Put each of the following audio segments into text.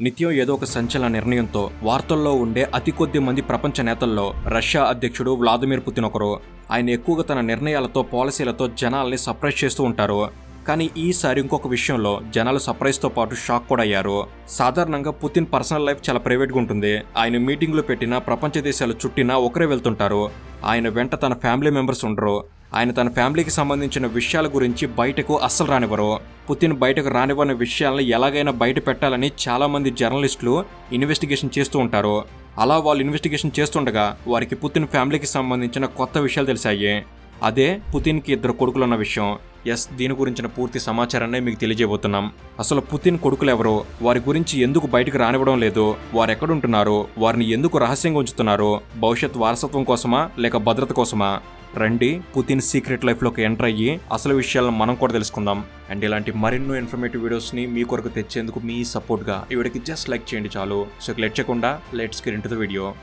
నిత్యం ఏదో ఒక సంచలన నిర్ణయంతో వార్తల్లో ఉండే అతి కొద్ది మంది ప్రపంచ నేతల్లో రష్యా అధ్యక్షుడు వ్లాదిమిర్ పుతిన్ ఒకరు. ఆయన ఎక్కువగా తన నిర్ణయాలతో పాలసీలతో జనాల్ని సర్ప్రైజ్ చేస్తూ ఉంటారు. కానీ ఈసారి ఇంకొక విషయంలో జనాలు సర్ప్రైజ్తో పాటు షాక్ కూడా అయ్యారు. సాధారణంగా పుతిన్ పర్సనల్ లైఫ్ చాలా ప్రైవేట్గా ఉంటుంది. ఆయన మీటింగ్లు పెట్టినా ప్రపంచ దేశాలు చుట్టినా ఒకరే వెళ్తుంటారు. ఆయన వెంట తన ఫ్యామిలీ మెంబర్స్ ఉండరు. ఆయన తన ఫ్యామిలీకి సంబంధించిన విషయాల గురించి బయటకు అస్సలు రానివ్వరు. పుతిన్ బయటకు రానివ్వని విషయాలను ఎలాగైనా బయట పెట్టాలని చాలామంది జర్నలిస్టులు ఇన్వెస్టిగేషన్ చేస్తూ ఉంటారు. అలా వాళ్ళు ఇన్వెస్టిగేషన్ చేస్తుండగా వారికి పుతిన్ ఫ్యామిలీకి సంబంధించిన కొత్త విషయాలు తెలిసాయి. అదే పుతిన్కి ఇద్దరు కొడుకులున్న విషయం. ఎస్ దీని గురించిన పూర్తి సమాచారాన్ని మీకు తెలియజేయబోతున్నాం. అసలు పుతిన్ కొడుకులు ఎవరు వారి గురించి ఎందుకు బయటకు రానివ్వడం లేదు? వారు ఎక్కడుంటున్నారు వారిని ఎందుకు రహస్యంగా ఉంచుతున్నారు? భవిష్యత్ వారసత్వం కోసమా లేక భద్రత కోసమా? రండి పుతిన్ సీక్రెట్ లైఫ్లోకి ఎంటర్ అయ్యి అసలు విషయాలను మనం కూడా తెలుసుకుందాం. అండ్ ఇలాంటి మరెన్నో ఇన్ఫర్మేటివ్ వీడియోస్ని మీ కొరకు తెచ్చేందుకు మీ సపోర్ట్గా ఈ వీడియోకి జస్ట్ లైక్ చేయండి చాలు. సో లెట్ చేయకుండా లెట్స్ గిర్ ద వీడియో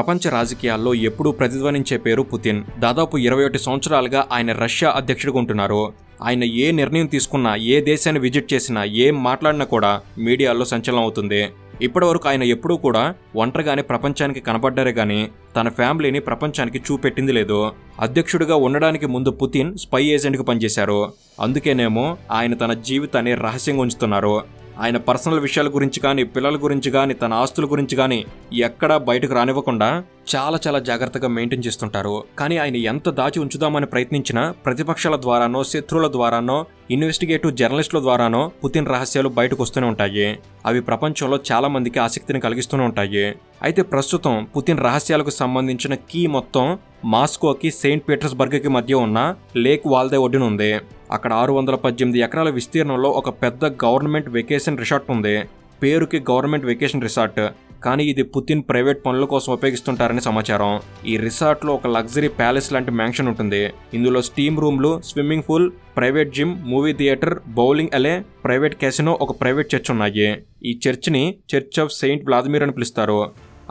ప్రపంచ రాజకీయాల్లో ఎప్పుడూ ప్రతిధ్వనించే పేరు పుతిన్. దాదాపు ఇరవై ఒకటి సంవత్సరాలుగా ఆయన రష్యా అధ్యక్షుడిగా ఉంటున్నారు. ఆయన ఏ నిర్ణయం తీసుకున్నా ఏ దేశాన్ని విజిట్ చేసినా ఏం మాట్లాడినా కూడా మీడియాలో సంచలనం అవుతుంది. ఇప్పటివరకు ఆయన ఎప్పుడూ కూడా ఒంటరిగానే ప్రపంచానికి కనబడ్డారే గాని తన ఫ్యామిలీని ప్రపంచానికి చూపెట్టింది లేదు. అధ్యక్షుడిగా ఉండడానికి ముందు పుతిన్ స్పై ఏజెంట్గా పనిచేశారు. అందుకేనేమో ఆయన తన జీవితాన్ని రహస్యంగా ఉంచుతున్నారు. ఆయన పర్సనల్ విషయాల గురించి కానీ పిల్లల గురించి కానీ తన ఆస్తుల గురించి కానీ ఎక్కడా బయటకు రానివ్వకుండా చాలా చాలా జాగ్రత్తగా మెయింటైన్ చేస్తుంటారు. కానీ ఆయన ఎంత దాచి ఉంచుదామని ప్రయత్నించినా ప్రతిపక్షాల ద్వారానో శత్రువుల ద్వారానో ఇన్వెస్టిగేటివ్ జర్నలిస్టుల ద్వారానో పుతిన్ రహస్యాలు బయటకు వస్తూనే ఉంటాయి. అవి ప్రపంచంలో చాలా మందికి ఆసక్తిని కలిగిస్తూనే ఉంటాయి. అయితే ప్రస్తుతం పుతిన్ రహస్యాలకు సంబంధించిన కీ మొత్తం మాస్కోకి సెయింట్ పీటర్స్బర్గ్కి మధ్య ఉన్న లేక్ వాల్దే ఒడ్డున ఉంది. అక్కడ ఆరు వందల పద్దెనిమిది ఎకరాల విస్తీర్ణంలో ఒక పెద్ద గవర్నమెంట్ వెకేషన్ రిసార్ట్ ఉంది. పేరుకి గవర్నమెంట్ వెకేషన్ రిసార్ట్. కానీ ఇది పుతిన్ ప్రైవేట్ పనుల కోసం ఉపయోగిస్తుంటారని సమాచారం. ఈ రిసార్ట్లో ఒక లగ్జరీ ప్యాలెస్ లాంటి మ్యాన్షన్ ఉంటుంది. ఇందులో స్టీమ్ రూమ్లు swimming pool private gym movie theatre bowling alley private casino ఒక ప్రైవేట్ చర్చ్ ఉన్నాయి. ఈ చర్చ్ని చర్చ్ ఆఫ్ సెయింట్ వ్లాదిమిర్ అని పిలుస్తారు.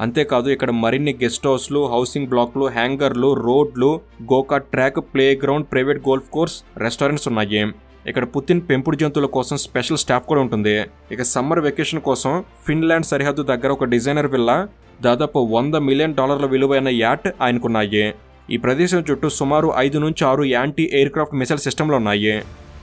అంతేకాదు ఇక్కడ మరిన్ని గెస్ట్ హౌస్లు హౌసింగ్ బ్లాక్లు హ్యాంగర్లు రోడ్లు Goka track playground private golf course restaurants ఉన్నాయి. ఇక్కడ పుతిన్ పెంపుడు జంతువుల కోసం స్పెషల్ స్టాఫ్ కూడా ఉంటుంది. ఇక సమ్మర్ వెకేషన్ కోసం ఫిన్లాండ్ సరిహద్దు దగ్గర ఒక డిజైనర్ విల్లా దాదాపు వంద మిలియన్ డాలర్ల విలువైన యాట్ ఆయనకున్నాయి. ఈ ప్రదేశం చుట్టూ సుమారు ఐదు నుంచి ఆరు యాంటీ ఎయిర్క్రాఫ్ట్ మిసైల్ సిస్టమ్లు ఉన్నాయి.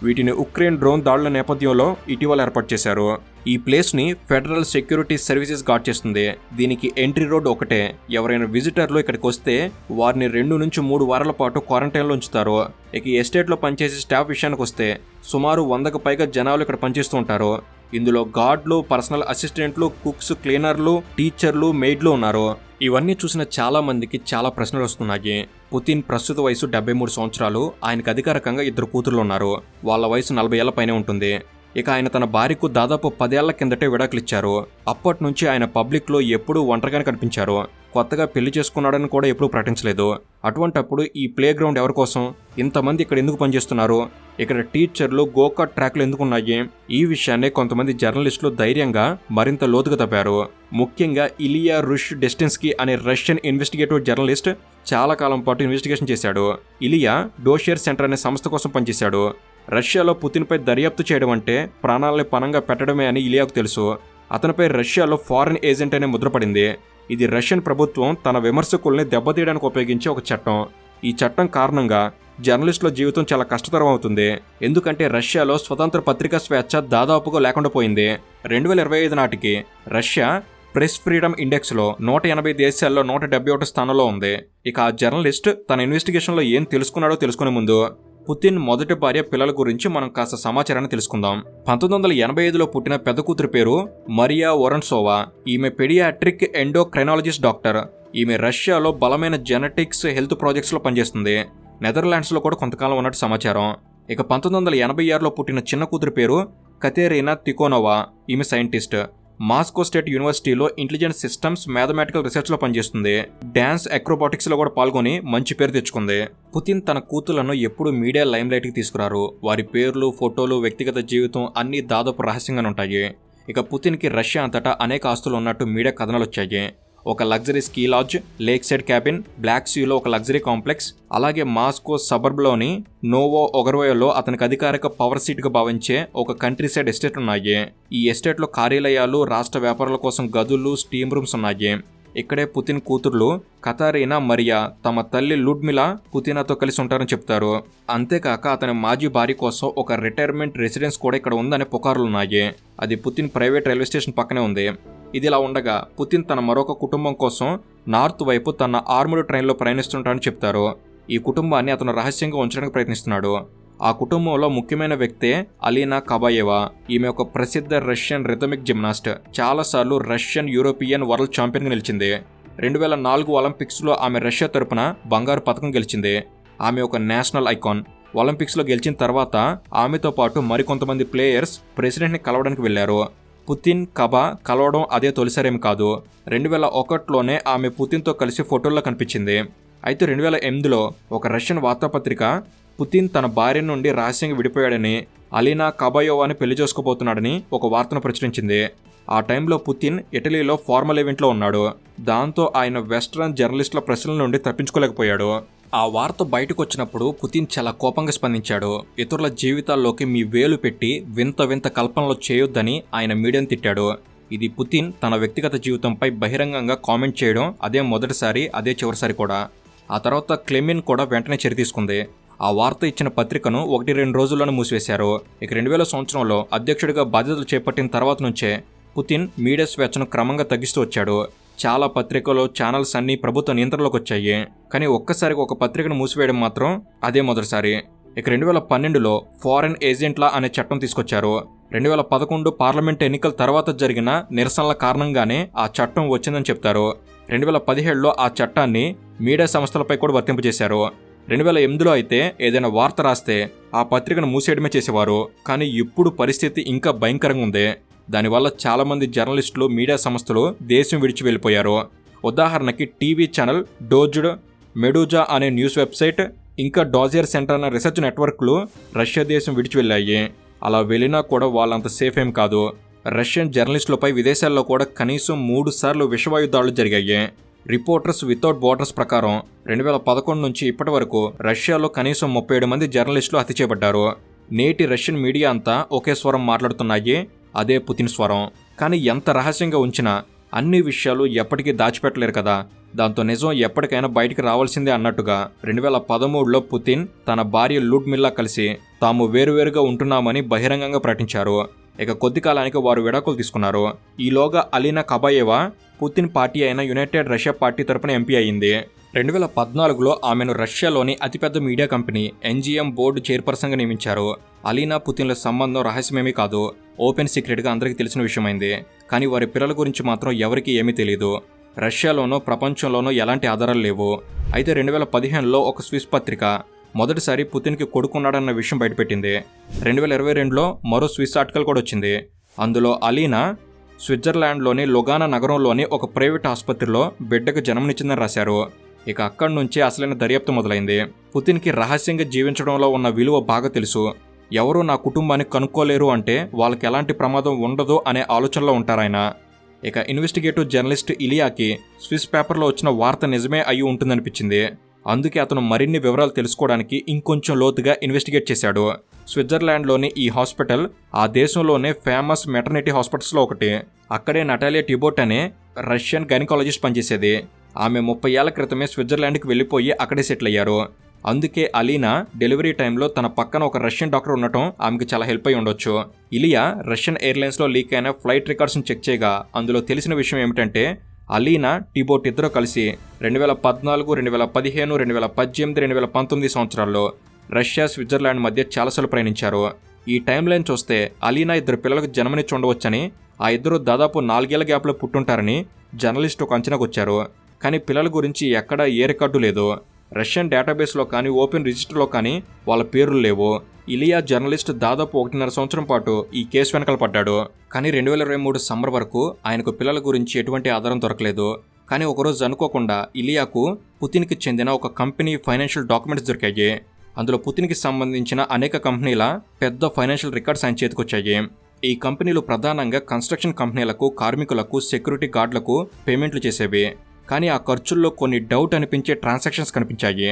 వీటిని ఉక్రెయిన్ డ్రోన్ దాడుల నేపథ్యంలో ఇటీవల ఏర్పాటు చేశారు. ఈ ప్లేస్ని ఫెడరల్ సెక్యూరిటీ సర్వీసెస్ గార్డ్ చేస్తుంది. దీనికి ఎంట్రీ రోడ్ ఒకటే. ఎవరైనా విజిటర్లు ఇక్కడికి వస్తే వారిని రెండు నుంచి మూడు వారాల పాటు క్వారంటైన్లో ఉంచుతారు. ఇక ఎస్టేట్లో పనిచేసే స్టాఫ్ విషయానికి వస్తే సుమారు వందకు పైగా జనాలు ఇక్కడ పనిచేస్తూ ఉంటారు. ఇందులో గార్డ్లు పర్సనల్ అసిస్టెంట్లు కుక్స్ క్లీనర్లు టీచర్లు మెయిడ్లు ఉన్నారు. ఇవన్నీ చూసిన చాలా మందికి చాలా ప్రశ్నలు వస్తున్నాయి. పుతిన్ ప్రస్తుత వయసు డెబ్బై మూడు సంవత్సరాలు. ఆయనకు అధికారికంగా ఇద్దరు కూతుర్లు ఉన్నారు. వాళ్ళ వయసు నలభై ఏళ్ళ పైనే ఉంటుంది. ఇక ఆయన తన భార్యకు దాదాపు పదేళ్ళ కిందటే విడాకులిచ్చారు. అప్పటి నుంచి ఆయన పబ్లిక్లో ఎప్పుడూ ఒంటరిగానే కనిపించారు. కొత్తగా పెళ్ళి చేసుకున్నాడని కూడా ఎప్పుడూ ప్రకటించలేదు. అటువంటప్పుడు ఈ ప్లే గ్రౌండ్ ఎవరి కోసం? ఇంతమంది ఇక్కడ ఎందుకు పనిచేస్తున్నారు? ఇక్కడ టీచర్లు గోకా ట్రాక్లు ఎందుకున్నాయి? ఈ విషయాన్ని కొంతమంది జర్నలిస్టులు ధైర్యంగా మరింత లోతుగా తప్పారు. ముఖ్యంగా ఇలియా రుష్ డెస్టిన్స్కీ అనే రష్యన్ ఇన్వెస్టిగేటివ్ జర్నలిస్ట్ చాలా కాలం పాటు ఇన్వెస్టిగేషన్ చేశాడు. ఇలియా డోషియర్ సెంటర్ అనే సంస్థ కోసం పనిచేశాడు. రష్యాలో పుతిన్పై దర్యాప్తు చేయడం అంటే ప్రాణాలని పనంగా పెట్టడమే అని ఇలియాకు తెలుసు. అతనిపై రష్యాలో ఫారెన్ ఏజెంట్ అనే ముద్రపడింది ఇది రష్యన్ ప్రభుత్వం తన విమర్శకుల్ని దెబ్బతీయడానికి ఉపయోగించే ఒక చట్టం. ఈ చట్టం కారణంగా జర్నలిస్టుల జీవితం చాలా కష్టతరం అవుతుంది ఎందుకంటే రష్యాలో స్వతంత్ర పత్రికా స్వేచ్ఛ దాదాపుగా లేకుండా పోయింది. రెండు వేల ఇరవై ఐదు నాటికి రష్యా ప్రెస్ ఫ్రీడమ్ ఇండెక్స్లో నూట ఎనభై దేశాల్లో నూట డెబ్బై ఒకటి స్థానంలో ఉంది. ఇక ఆ జర్నలిస్ట్ తన ఇన్వెస్టిగేషన్లో ఏం తెలుసుకున్నాడో తెలుసుకునే ముందు పుతిన్ మొదటి భార్య పిల్లల గురించి మనం కాస్త సమాచారాన్ని తెలుసుకుందాం. పంతొమ్మిది వందల ఎనభై ఐదులో పుట్టిన పెద్ద కూతురు పేరు మరియా ఒరన్సోవా ఈమె పెడియాట్రిక్ ఎండోక్రైనాలజిస్ట్ డాక్టర్. ఈమె రష్యాలో బలమైన జెనెటిక్స్ హెల్త్ ప్రాజెక్ట్స్లో పనిచేస్తుంది. నెదర్లాండ్స్లో కూడా కొంతకాలం ఉన్నట్టు సమాచారం. ఇక పంతొమ్మిది వందల ఎనభై ఆరులో పుట్టిన చిన్న కూతురు పేరు కతేరీనా తికోనోవా. ఈమె సైంటిస్ట్. మాస్కో స్టేట్ యూనివర్సిటీలో ఇంటెలిజెంట్ సిస్టమ్స్ మ్యాథమెటికల్ రీసెర్చ్లో పనిచేస్తుంది. డ్యాన్స్ అక్రోబాటిక్స్లో కూడా పాల్గొని మంచి పేరు తెచ్చుకుంది. పుతిన్ తన కూతుళ్ళను ఎప్పుడు మీడియా లైమ్లైట్కి తీసుకురారు. వారి పేర్లు ఫోటోలు వ్యక్తిగత జీవితం అన్నీ దాదాపు రహస్యంగానే ఉంటాయి. ఇక పుతిన్కి రష్యా అంతటా అనేక ఆస్తులు ఉన్నట్టు మీడియా కథనాలు వచ్చాయి. ఒక luxury ski lodge lakeside cabin Black సీలో ఒక లగ్జరీ కాంప్లెక్స్ అలాగే మాస్కో సబర్బ్లోని నోవో ఒగర్వయోలో అతనికి అధికారిక పవర్ సీట్గా భావించే ఒక కంట్రీ సైడ్ ఎస్టేట్ ఉన్నాయి. ఈ ఎస్టేట్లో కార్యాలయాలు రాష్ట్ర వ్యాపారాల కోసం గదులు స్టీమ్ రూమ్స్ ఉన్నాయి. ఇక్కడే పుతిన్ కూతుర్లు కతారీనా మరియా తమ తల్లి లుడ్మిలా పుతినాతో కలిసి ఉంటారని చెప్తారు. అంతేకాక అతని మాజీ భార్య కోసం ఒక రిటైర్మెంట్ రెసిడెన్స్ కూడా ఇక్కడ ఉందనే పుకార్లున్నాయి. అది పుతిన్ ప్రైవేట్ రైల్వే స్టేషన్ పక్కనే ఉంది. ఇదిలా ఉండగా పుతిన్ తన మరొక కుటుంబం కోసం నార్త్ వైపు తన ఆర్ముడ్ ట్రైన్లో ప్రయాణిస్తుంటారని చెప్తారు. ఈ కుటుంబాన్ని అతను రహస్యంగా ఉంచడానికి ప్రయత్నిస్తున్నాడు. ఆ కుటుంబంలో ముఖ్యమైన వ్యక్తే అలీనా కబాయేవా ఈమె ఒక ప్రసిద్ధ రష్యన్ రిథమిక్ జిమ్నాస్ట్ చాలాసార్లు రష్యన్ యూరోపియన్ వరల్డ్ ఛాంపియన్గా నిలిచింది. రెండు వేల నాలుగు ఒలింపిక్స్లో ఆమె రష్యా తరపున బంగారు పథకం గెలిచింది. ఆమె ఒక నేషనల్ ఐకాన్. ఒలింపిక్స్లో గెలిచిన తర్వాత ఆమెతో పాటు మరికొంతమంది ప్లేయర్స్ ప్రెసిడెంట్ని కలవడానికి వెళ్ళారు పుతిన్ కబా కలవడం అదే తొలిసారేమి కాదు. రెండు వేల ఒకటిలోనే ఆమె పుతిన్తో కలిసి ఫోటోల్లో కనిపించింది. అయితే రెండు వేల ఎనిమిదిలో ఒక రష్యన్ వార్తాపత్రిక పుతిన్ తన భార్య నుండి రహస్యంగా విడిపోయాడని అలీనా కబాయోవాని పెళ్ళి చేసుకోబోతున్నాడని ఒక వార్తను ప్రచురించింది. ఆ టైంలో పుతిన్ ఇటలీలో ఫార్మల్ ఈవెంట్లో ఉన్నాడు. దాంతో ఆయన వెస్ట్రన్ జర్నలిస్టుల ప్రశ్నల నుండి తప్పించుకోలేకపోయాడు. ఆ వార్త బయటకు వచ్చినప్పుడు పుతిన్ చాలా కోపంగా స్పందించాడు. ఇతరుల జీవితాల్లోకి మీ వేలు పెట్టి వింత వింత కల్పనలు చేయొద్దని ఆయన మీడియాను తిట్టాడు. ఇది పుతిన్ తన వ్యక్తిగత జీవితంపై బహిరంగంగా కామెంట్ చేయడం అదే మొదటిసారి అదే చివరిసారి కూడా. ఆ తర్వాత క్లెమిన్ కూడా వెంటనే చర్య తీసుకుంది. ఆ వార్త ఇచ్చిన పత్రికను ఒకటి రెండు రోజుల్లోనే మూసివేశారు. ఇక రెండు వేల సంవత్సరంలో అధ్యక్షుడిగా బాధ్యతలు చేపట్టిన తర్వాత నుంచే పుతిన్ మీడియా స్వేచ్ఛను క్రమంగా తగ్గిస్తూ వచ్చాడు. చాలా పత్రికలు ఛానల్స్ అన్నీ ప్రభుత్వ నియంత్రణలోకి వచ్చాయి. కానీ ఒక్కసారిగా ఒక పత్రికను మూసివేయడం మాత్రం అదే మొదటిసారి. ఇక రెండు వేల పన్నెండులో ఫారెన్ ఏజెంట్లా అనే చట్టం తీసుకొచ్చారు. రెండు వేల పదకొండు పార్లమెంట్ ఎన్నికల తర్వాత జరిగిన నిరసనల కారణంగానే ఆ చట్టం వచ్చిందని చెప్తారు. రెండు వేల పదిహేడులో ఆ చట్టాన్ని మీడియా సంస్థలపై కూడా వర్తింపజేశారు. రెండు వేల ఎనిమిదిలో అయితే ఏదైనా వార్త రాస్తే ఆ పత్రికను మూసేయడమే చేసేవారు. కానీ ఇప్పుడు పరిస్థితి ఇంకా భయంకరంగా ఉంది. దానివల్ల చాలామంది జర్నలిస్టులు మీడియా సంస్థలు దేశం విడిచి వెళ్ళిపోయారు. ఉదాహరణకి టీవీ ఛానల్ డోజ్డ్ మెడూజా అనే న్యూస్ వెబ్సైట్ ఇంకా డాజియర్ సెంటర్ అనే రీసెర్చ్ నెట్వర్క్లు రష్యా దేశం విడిచి వెళ్ళాయి. అలా వెళ్ళినా కూడా వాళ్ళంత సేఫ్ ఏం కాదు. రష్యన్ జర్నలిస్టులపై విదేశాల్లో కూడా కనీసం మూడు సార్లు విషవాయుద్ధాలు జరిగాయి. రిపోర్టర్స్ వితౌట్ బోర్డర్స్ ప్రకారం రెండు వేల పదకొండు నుంచి ఇప్పటి వరకు రష్యాలో కనీసం ముప్పై ఏడు మంది జర్నలిస్టులు హత్య చేయబడ్డారు. నేటి రష్యన్ మీడియా అంతా ఒకే స్వరం మాట్లాడుతున్నాయి అదే పుతిన్ స్వరం. కానీ ఎంత రహస్యంగా ఉంచినా అన్ని విషయాలు ఎప్పటికీ దాచిపెట్టలేరు కదా. దాంతో నిజం ఎప్పటికైనా బయటికి రావాల్సిందే అన్నట్టుగా రెండు వేల పదమూడులో పుతిన్ తన భార్య లుడ్మిల్లా కలిసి తాము వేరువేరుగా ఉంటున్నామని బహిరంగంగా ప్రకటించారు. ఇక కొద్ది కాలానికి వారు విడాకులు తీసుకున్నారు. ఈలోగా అలీనా కబాయేవా పుతిన్ పార్టీ అయిన యునైటెడ్ రష్యా పార్టీ తరపున ఎంపీ అయింది రెండు వేల పద్నాలుగులో ఆమెను రష్యాలోని అతిపెద్ద మీడియా కంపెనీ ఎన్జిఎం బోర్డు చైర్పర్సన్గా నియమించారు. అలీనా పుతిన్ల సంబంధం రహస్యమేమీ కాదు. ఓపెన్ సీక్రెట్గా అందరికీ తెలిసిన విషయమైంది. కానీ వారి పిల్లల గురించి మాత్రం ఎవరికీ ఏమీ తెలియదు రష్యాలోనో ప్రపంచంలోనో ఎలాంటి ఆధారాలు లేవు. అయితే రెండు వేల పదిహేనులో ఒక స్విస్ పత్రిక మొదటిసారి పుతిన్కి కొడుకున్నాడన్న విషయం బయటపెట్టింది. రెండు వేల ఇరవై రెండులో మరో స్విస్ ఆర్టికల్ కూడా వచ్చింది. అందులో అలీనా స్విట్జర్లాండ్లోని లొగానా నగరంలోని ఒక ప్రైవేట్ ఆసుపత్రిలో బిడ్డకు జన్మనిచ్చిందని రాశారు. ఇక అక్కడి నుంచే అసలైన దర్యాప్తు మొదలైంది. పుతిన్కి రహస్యంగా జీవించడంలో ఉన్న విలువ బాగా తెలుసు. ఎవరూ నా కుటుంబాన్ని కనుక్కోలేరు అంటే వాళ్ళకి ఎలాంటి ప్రమాదం ఉండదు అనే ఆలోచనలో ఉంటారాయన ఇక ఇన్వెస్టిగేటివ్ జర్నలిస్ట్ ఇలియాకి స్విస్ పేపర్లో వచ్చిన వార్త నిజమే అయి ఉంటుందనిపించింది. అందుకే అతను మరిన్ని వివరాలు తెలుసుకోవడానికి ఇంకొంచెం లోతుగా ఇన్వెస్టిగేట్ చేశాడు. స్విట్జర్లాండ్లోని ఈ హాస్పిటల్ ఆ దేశంలోనే ఫేమస్ మెటర్నిటీ హాస్పిటల్స్లో ఒకటి. అక్కడే నటాలియా టిబోట్ అనే రష్యన్ గైనకాలజిస్ట్ పనిచేసేది. ఆమె ముప్పై ఏళ్ళ క్రితమే స్విట్జర్లాండ్కి వెళ్ళిపోయి అక్కడే సెటిల్ అయ్యారు. అందుకే అలీనా డెలివరీ టైంలో తన పక్కన ఒక రష్యన్ డాక్టర్ ఉండటం ఆమెకి చాలా హెల్ప్ అయి ఉండొచ్చు. ఇలియా రష్యన్ ఎయిర్లైన్స్లో లీక్ అయిన ఫ్లైట్ రికార్డ్స్ని చెక్ చేయగా అందులో తెలిసిన విషయం ఏమిటంటే అలీనా టీబోట్ ఇద్దరు కలిసి రెండు వేల పద్నాలుగు రెండు వేల పదిహేను రెండు వేల పద్దెనిమిది రెండు వేల పంతొమ్మిది సంవత్సరాల్లో రష్యా స్విట్జర్లాండ్ మధ్య చాలాసార్లు ప్రయాణించారు. ఈ టైం లైన్ చూస్తే అలీనా ఇద్దరు పిల్లలకు జన్మనిచ్చి ఉండవచ్చని ఆ ఇద్దరు దాదాపు నాలుగేళ్ళ గ్యాప్లో పుట్టుంటారని జర్నలిస్ట్ ఒక అంచనాకు వచ్చారు. కానీ పిల్లల గురించి ఎక్కడా ఏ రికార్డు లేదు. రష్యన్ డేటాబేస్లో కానీ ఓపెన్ రిజిస్టర్లో కానీ వాళ్ళ పేర్లు లేవు. ఇలియా జర్నలిస్ట్ దాదాపు ఒకటిన్నర సంవత్సరం పాటు ఈ కేసు వెనకల పడ్డాడు. కానీ రెండు వేల ఇరవై మూడు సమ్మర్ వరకు ఆయనకు పిల్లల గురించి ఎటువంటి ఆధారం దొరకలేదు. కానీ ఒకరోజు అనుకోకుండా ఇలియాకు పుతిన్కి చెందిన ఒక కంపెనీ ఫైనాన్షియల్ డాక్యుమెంట్స్ దొరికాయి. అందులో పుతిన్కి సంబంధించిన అనేక కంపెనీల పెద్ద ఫైనాన్షియల్ రికార్డ్స్ ఆయన చేతికొచ్చాయి. ఈ కంపెనీలు ప్రధానంగా కన్స్ట్రక్షన్ కంపెనీలకు కార్మికులకు సెక్యూరిటీ గార్డులకు పేమెంట్లు చేసేవి. కానీ ఆ ఖర్చుల్లో కొన్ని డౌట్ అనిపించే ట్రాన్సాక్షన్స్ కనిపించాయి.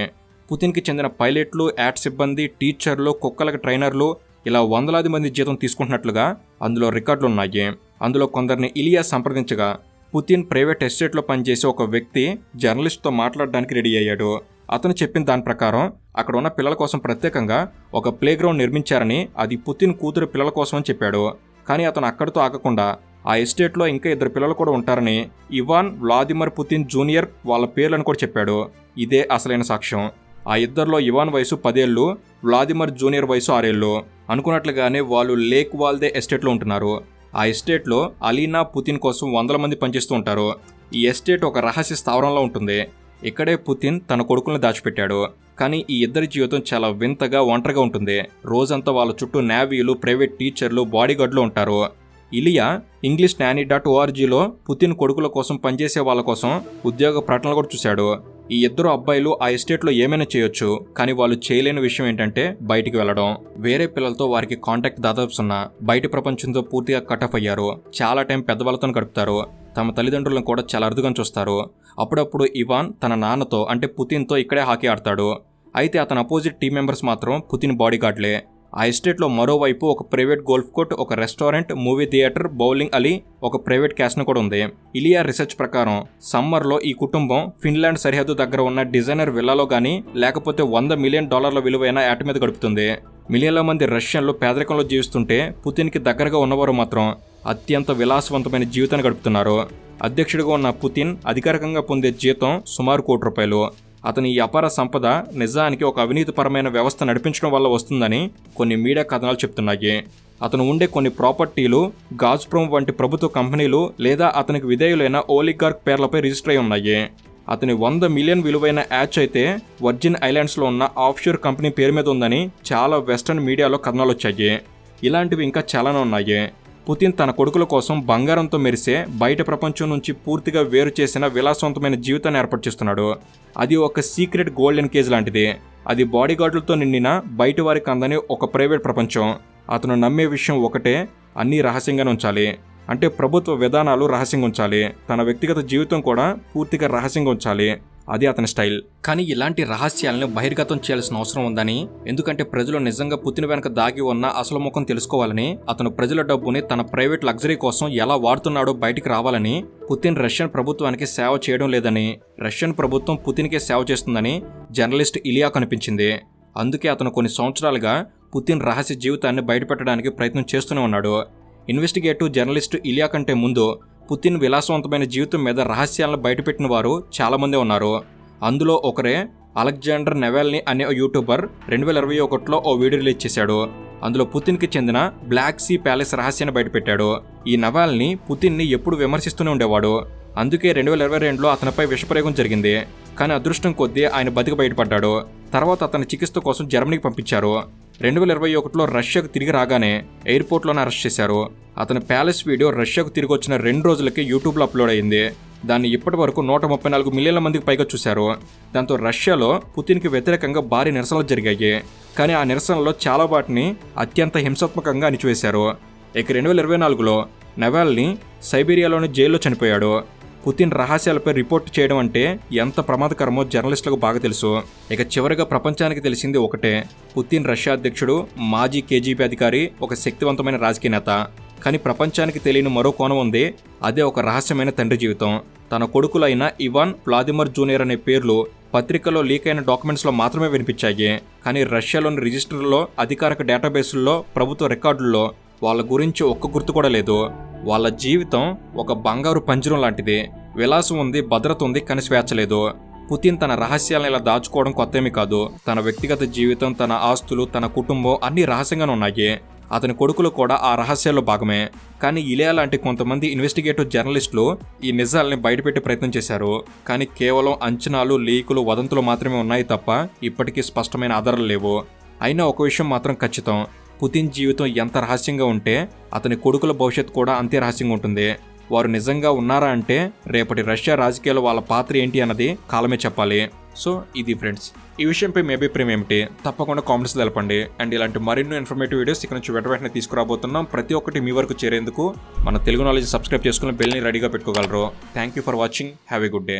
పుతిన్కి చెందిన పైలట్లు యాడ్ సిబ్బంది టీచర్లు కుక్కలకు ట్రైనర్లు ఇలా వందలాది మంది జీతం తీసుకుంటున్నట్లుగా అందులో రికార్డులు ఉన్నాయి. అందులో కొందరిని ఇలియా సంప్రదించగా పుతిన్ ప్రైవేట్ ఎస్టేట్లో పనిచేసే ఒక వ్యక్తి జర్నలిస్ట్తో మాట్లాడడానికి రెడీ అయ్యాడు. అతను చెప్పిన దాని ప్రకారం అక్కడ ఉన్న పిల్లల కోసం ప్రత్యేకంగా ఒక ప్లే గ్రౌండ్ నిర్మించారని అది పుతిన్ కూతురు పిల్లల కోసం అని చెప్పాడు. కానీ అతను అక్కడితో ఆగకుండా ఆ ఎస్టేట్లో ఇంకా ఇద్దరు పిల్లలు కూడా ఉంటారని ఇవాన్ వ్లాదిమిర్ పుతిన్ జూనియర్ వాళ్ళ పేర్లను కూడా చెప్పాడు. ఇదే అసలైన సాక్ష్యం. ఆ ఇద్దరిలో ఇవాన్ వయసు పదేళ్ళు వ్లాదిమిర్ జూనియర్ వయసు ఆరేళ్ళు. అనుకున్నట్లుగానే వాళ్ళు లేక్ వాల్దే ఎస్టేట్లో ఉంటున్నారు. ఆ ఎస్టేట్లో అలీనా పుతిన్ కోసం వందల మంది పనిచేస్తూ ఉంటారు. ఈ ఎస్టేట్ ఒక రహస్య స్థావరంలో ఉంటుంది. ఇక్కడే పుతిన్ తన కొడుకులను దాచిపెట్టాడు. కానీ ఈ ఇద్దరి జీవితం చాలా వింతగా ఒంటరిగా ఉంటుంది. రోజంతా వాళ్ళ చుట్టూ నేవీలు ప్రైవేట్ టీచర్లు బాడీగార్డ్లు ఉంటారు. ఇలియా ఇంగ్లీష్ నానీ డాట్ ఓఆర్జీలో పుతిన్ కొడుకుల కోసం పనిచేసే వాళ్ళ కోసం ఉద్యోగ ప్రకటనలు కూడా చూశాడు. ఈ ఇద్దరు అబ్బాయిలు ఆ ఎస్టేట్లో ఏమైనా చేయొచ్చు కానీ వాళ్ళు చేయలేని విషయం ఏంటంటే బయటికి వెళ్ళడం. వేరే పిల్లలతో వారికి కాంటాక్ట్ దాదాపు సున్నా. బయట ప్రపంచంతో పూర్తిగా కటఫ్ అయ్యారు. చాలా టైం పెద్దవాళ్ళతో గడుపుతారు. తమ తల్లిదండ్రులను కూడా చాలా అరుదుగా చూస్తారు. అప్పుడప్పుడు ఇవాన్ తన నాన్నతో అంటే పుతిన్తో ఇక్కడే హాకీ ఆడతాడు. అయితే అతని అపోజిట్ టీం మెంబర్స్ మాత్రం పుతిన్ బాడీగార్డ్లే. ఆ ఎస్టేట్లో మరోవైపు ఒక ప్రైవేట్ గోల్ఫ్ కోర్ట్ ఒక restaurant movie theatre bowling alley ఒక ప్రైవేట్ క్యాస్ను కూడా ఉంది. ఇలియా రీసెర్చ్ ప్రకారం సమ్మర్లో ఈ కుటుంబం ఫిన్లాండ్ సరిహద్దు దగ్గర ఉన్న డిజైనర్ విల్లాలో కానీ లేకపోతే వంద మిలియన్ డాలర్ల విలువైన యాట్ మీద గడుపుతుంది. మిలియన్ల మంది రష్యన్లు పేదరికంలో జీవిస్తుంటే పుతిన్కి దగ్గరగా ఉన్నవారు మాత్రం అత్యంత విలాసవంతమైన జీవితాన్ని గడుపుతున్నారు. అధ్యక్షుడిగా ఉన్న పుతిన్ అధికారికంగా పొందే జీతం సుమారు కోటి రూపాయలు. అతని ఈ అపార సంపద నిజానికి ఒక అవినీతిపరమైన వ్యవస్థ నడిపించడం వల్ల వస్తుందని కొన్ని మీడియా కథనాలు చెప్తున్నాయి. అతను ఉండే కొన్ని ప్రాపర్టీలు గాజ్ప్రోమ్ వంటి ప్రభుత్వ కంపెనీలు లేదా అతనికి విధేయులైన ఓలిగార్క్ పేర్లపై రిజిస్టర్ అయి ఉన్నాయి. అతని వంద మిలియన్ విలువైన యాచ్ అయితే వర్జిన్ ఐలాండ్స్లో ఉన్న ఆఫ్షోర్ కంపెనీ పేరు మీద ఉందని చాలా వెస్టర్న్ మీడియాలో కథనాలు వచ్చాయి. ఇలాంటివి ఇంకా చాలానే ఉన్నాయి. పుతిన్ తన కొడుకుల కోసం బంగారంతో మెరిసే బయట ప్రపంచం నుంచి పూర్తిగా వేరు చేసిన విలాసవంతమైన జీవితాన్ని ఏర్పాటు చేస్తున్నాడు. అది ఒక సీక్రెట్ గోల్డెన్ కేజ్ లాంటిది. అది బాడీగార్డులతో నిండిన బయట వారికి అందని ఒక ప్రైవేట్ ప్రపంచం. అతను నమ్మే విషయం ఒకటే అన్నీ రహస్యంగానే ఉంచాలి. అంటే ప్రభుత్వ విధానాలు రహస్యంగా ఉంచాలి. తన వ్యక్తిగత జీవితం కూడా పూర్తిగా రహస్యంగా ఉంచాలి. అది అతని స్టైల్. కానీ ఇలాంటి రహస్యాలను బహిర్గతం చేయాల్సిన అవసరం ఉందని ఎందుకంటే ప్రజలు నిజంగా పుతిన్ వెనక దాగి ఉన్న అసలు ముఖం తెలుసుకోవాలని అతను ప్రజల డబ్బుని తన ప్రైవేట్ లగ్జరీ కోసం ఎలా వాడుతున్నాడో బయటికి రావాలని పుతిన్ రష్యన్ ప్రభుత్వానికి సేవ చేయడం లేదని రష్యన్ ప్రభుత్వం పుతిన్కే సేవ చేస్తుందని జర్నలిస్ట్ ఇలియా కనిపించింది. అందుకే అతను కొన్ని సంవత్సరాలుగా పుతిన్ రహస్య జీవితాన్ని బయటపెట్టడానికి ప్రయత్నం చేస్తూనే ఉన్నాడు. ఇన్వెస్టిగేటివ్ జర్నలిస్టు ఇలియా కంటే ముందు పుతిన్ విలాసవంతమైన జీవితం మీద రహస్యాలను బయటపెట్టిన వారు చాలామంది ఉన్నారు. అందులో ఒకరే అలెగ్జాండర్ నెవెల్ని అనే యూట్యూబర్ రెండు వేల ఇరవై ఒకటిలో ఓ వీడియో రిలీజ్ చేశాడు. అందులో పుతిన్కి చెందిన బ్లాక్ సీ ప్యాలెస్ రహస్యాన్ని బయటపెట్టాడు. ఈ నవాల్ని పుతిన్ని ఎప్పుడు విమర్శిస్తూనే ఉండేవాడు. అందుకే రెండు వేల ఇరవై రెండులో అతనిపై విషప్రయోగం జరిగింది. కానీ అదృష్టం కొద్దీ ఆయన బతికి బయటపడ్డాడు. తర్వాత అతని చికిత్స కోసం జర్మనీకి పంపించారు. రెండు వేల ఇరవై ఒకటిలో రష్యాకు తిరిగి రాగానే ఎయిర్పోర్ట్లోనే అరెస్ట్ చేశారు. అతని ప్యాలెస్ వీడియో రష్యాకు తిరిగి వచ్చిన రెండు రోజులకి యూట్యూబ్లో అప్లోడ్ అయింది. దాన్ని ఇప్పటి వరకు నూట ముప్పై నాలుగు మిలియన్ల మందికి పైగా చూశారు. దాంతో రష్యాలో పుతిన్కి వ్యతిరేకంగా భారీ నిరసనలు జరిగాయి. కానీ ఆ నిరసనలో చాలా వాటిని అత్యంత హింసాత్మకంగా అణిచివేశారు. ఇక రెండు వేల ఇరవై నాలుగులో నవాల్ని సైబీరియాలోని జైల్లో చనిపోయాడు. పుతిన్ రహస్యాలపై రిపోర్ట్ చేయడం అంటే ఎంత ప్రమాదకరమో జర్నలిస్టులకు బాగా తెలుసు. ఇక చివరిగా ప్రపంచానికి తెలిసింది ఒకటే. పుతిన్ రష్యా అధ్యక్షుడు మాజీ కేజీపీ అధికారి ఒక శక్తివంతమైన రాజకీయ నేత. కానీ ప్రపంచానికి తెలియని మరో కోణం ఉంది. అదే ఒక రహస్యమైన తండ్రి జీవితం. తన కొడుకులైన ఇవాన్ వ్లాదిమర్ జూనియర్ అనే పేర్లు పత్రికలో లీక్ అయిన డాక్యుమెంట్స్లో మాత్రమే వినిపించాయి. కానీ రష్యాలోని రిజిస్టర్లో అధికారిక డేటాబేసుల్లో ప్రభుత్వ రికార్డుల్లో వాళ్ళ గురించి ఒక్క గుర్తు కూడా లేదు. వాళ్ళ జీవితం ఒక బంగారు పంజరం లాంటిది. విలాసం ఉంది భద్రత ఉంది కానీ స్వేచ్ఛలేదు. పుతిన్ తన రహస్యాలను ఇలా దాచుకోవడం కొత్తేమీ కాదు. తన వ్యక్తిగత జీవితం తన ఆస్తులు తన కుటుంబం అన్ని రహస్యంగానే ఉన్నాయి. అతని కొడుకులు కూడా ఆ రహస్యాల్లో భాగమే. కానీ ఇలియా లాంటి కొంతమంది ఇన్వెస్టిగేటివ్ జర్నలిస్టులు ఈ నిజాల్ని బయటపెట్టే ప్రయత్నం చేశారు. కానీ కేవలం అంచనాలు లీకులు వదంతులు మాత్రమే ఉన్నాయి తప్ప ఇప్పటికీ స్పష్టమైన ఆధారాలు లేవు. అయినా ఒక విషయం మాత్రం ఖచ్చితం. పుతిన్ జీవితం ఎంత రహస్యంగా ఉంటే అతని కొడుకుల భవిష్యత్తు కూడా అంతే రహస్యంగా ఉంటుంది. వారు నిజంగా ఉన్నారా అంటే రేపటి రష్యా రాజకీయాలు వాళ్ళ పాత్ర ఏంటి అన్నది కాలమే చెప్పాలి. సో ఇది ఫ్రెండ్స్. ఈ విషయంపై మీ అభిప్రాయం ఏమిటి? తప్పకుండా కామెంట్స్ తెలపండి. అండ్ ఇలాంటి మరిన్నో ఇన్ఫర్మేటివ్ వీడియోస్ ఇక్కడ నుంచి వెంట వెంటనే తీసుకురాబోతున్నాం. ప్రతి ఒక్కటి మీ వరకు చేరేందుకు మన తెలుగు నాలెడ్జ్ సబ్స్క్రైబ్ చేసుకుని బెల్ని రెడీగా పెట్టుకోగలరు. Thank you for watching have a good day